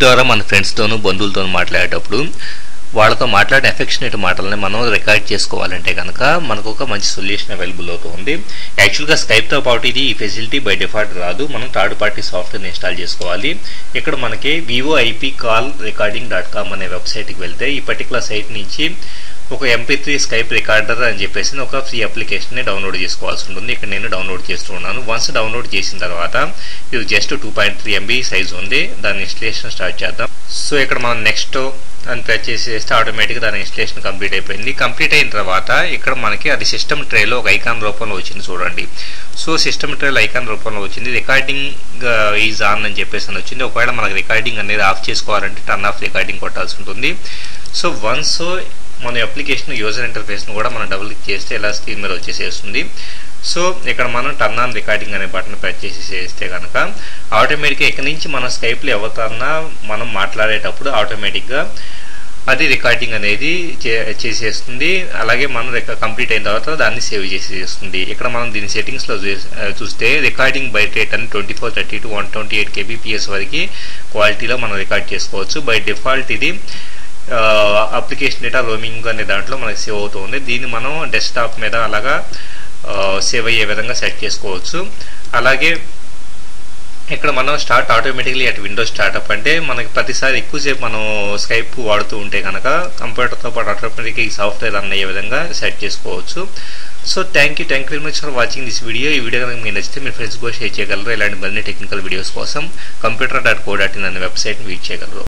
ద్వారా మన ఫ్రెండ్స్తోనూ బంధువులతో మాట్లాడేటప్పుడు వాళ్ళతో మాట్లాడే అఫెక్షనేట్ మాటలని మనం రికార్డ్ చేసుకోవాలంటే కనుక మనకు ఒక మంచి సొల్యూషన్ అవైలబుల్ అవుతుంది యాక్చువల్గా స్కైప్తో పాటు ఇది ఈ ఫెసిలిటీ బై డిఫాల్ట్ రాదు. మనం థర్డ్ పార్టీ సాఫ్ట్వేర్ ఇన్స్టాల్ చేసుకోవాలి. ఇక్కడ మనకి Vivo IP call recording dot com అనే వెబ్సైట్కి వెళ్తే ఈ పర్టికులర్ సైట్ నుంచి ఒక ఎంపీ త్రీ స్కైప్ రికార్డర్ అని చెప్పేసి ఒక ఫ్రీ అప్లికేషన్ని డౌన్లోడ్ చేసుకోవాల్సి ఉంటుంది. ఇక్కడ నేను డౌన్లోడ్ చేస్తూ ఉన్నాను. వన్స్ డౌన్లోడ్ చేసిన తర్వాత ఇది just two point three MB size ఉంది. దాని ఇన్స్టలేషన్ స్టార్ట్ చేద్దాం. సో ఇక్కడ మనం నెక్స్ట్ అని ప్రెస్ చేస్తే ఆటోమేటిక్గా దాని ఇన్స్టలేషన్ కంప్లీట్ అయిపోయింది. కంప్లీట్ అయిన తర్వాత ఇక్కడ మనకి అది సిస్టమ్ ట్రేలో ఒక ఐకాన్ రూపంలో వచ్చింది చూడండి. సో సిస్టమ్ ట్రేల్ ఐకాన్ రూపంలో వచ్చింది. రికార్డింగ్ ఈజ్ ఆన్ అని చెప్పేసి అని వచ్చింది. ఒకవేళ మనకి రికార్డింగ్ అనేది ఆఫ్ చేసుకోవాలంటే టర్న్ ఆఫ్ రికార్డింగ్ కొట్టాల్సి ఉంటుంది. సో వన్స్ మన అప్లికేషన్ యూజర్ ఇంటర్ఫేస్ను కూడా మనం డబుల్ క్లిక్ చేస్తే ఇలా స్క్రీన్ మీద వచ్చేసేస్తుంది. సో ఇక్కడ మనం టర్న్ ఆన్ రికార్డింగ్ అనే బటన్ ప్రెస్ చేసి చేస్తే కనుక ఆటోమేటిక్గా ఇక్కడ నుంచి మన స్కైప్లో ఎవరితోన్నా మనం మాట్లాడేటప్పుడు ఆటోమేటిక్గా అది రికార్డింగ్ అనేది చేసేస్తుంది. అలాగే మనం కంప్లీట్ అయిన తర్వాత దాన్ని సేవ్ చేసేస్తుంది. ఇక్కడ మనం దీని సెట్టింగ్స్లో చూస్తే రికార్డింగ్ బై రేట్ అని twenty four thirty two one twenty eight kbps వరకు క్వాలిటీలో మనం రికార్డ్ చేసుకోవచ్చు. బై డిఫాల్ట్ ఇది అప్లికేషన్ డేటా రోమింగ్ అనే దాంట్లో మనకి సేవ్ అవుతుంది. దీన్ని మనం డెస్క్టాప్ మీద అలాగా సేవ్ అయ్యే విధంగా సెట్ చేసుకోవచ్చు. అలాగే ఇక్కడ మనం start automatically at Windows startup అంటే మనకి ప్రతిసారి ఎక్కువసేపు మనం స్కైప్ వాడుతూ ఉంటే కనుక కంప్యూటర్తో పాటు ఆటోమేటిక్గా ఈ సాఫ్ట్వేర్ రన్ అయ్యే విధంగా సెట్ చేసుకోవచ్చు. So thank you thank you very much for watching this video ఈ వీడియో కనుక మీకు నచ్చితే మీరు ఫ్రెండ్స్ కూడా షేర్ చేయగలరు. ఇలాంటి మరిన్ని టెక్నికల్ వీడియోస్ కోసం computer dot co dot in అనే వెబ్సైట్ని వీట్ చేయగలరు.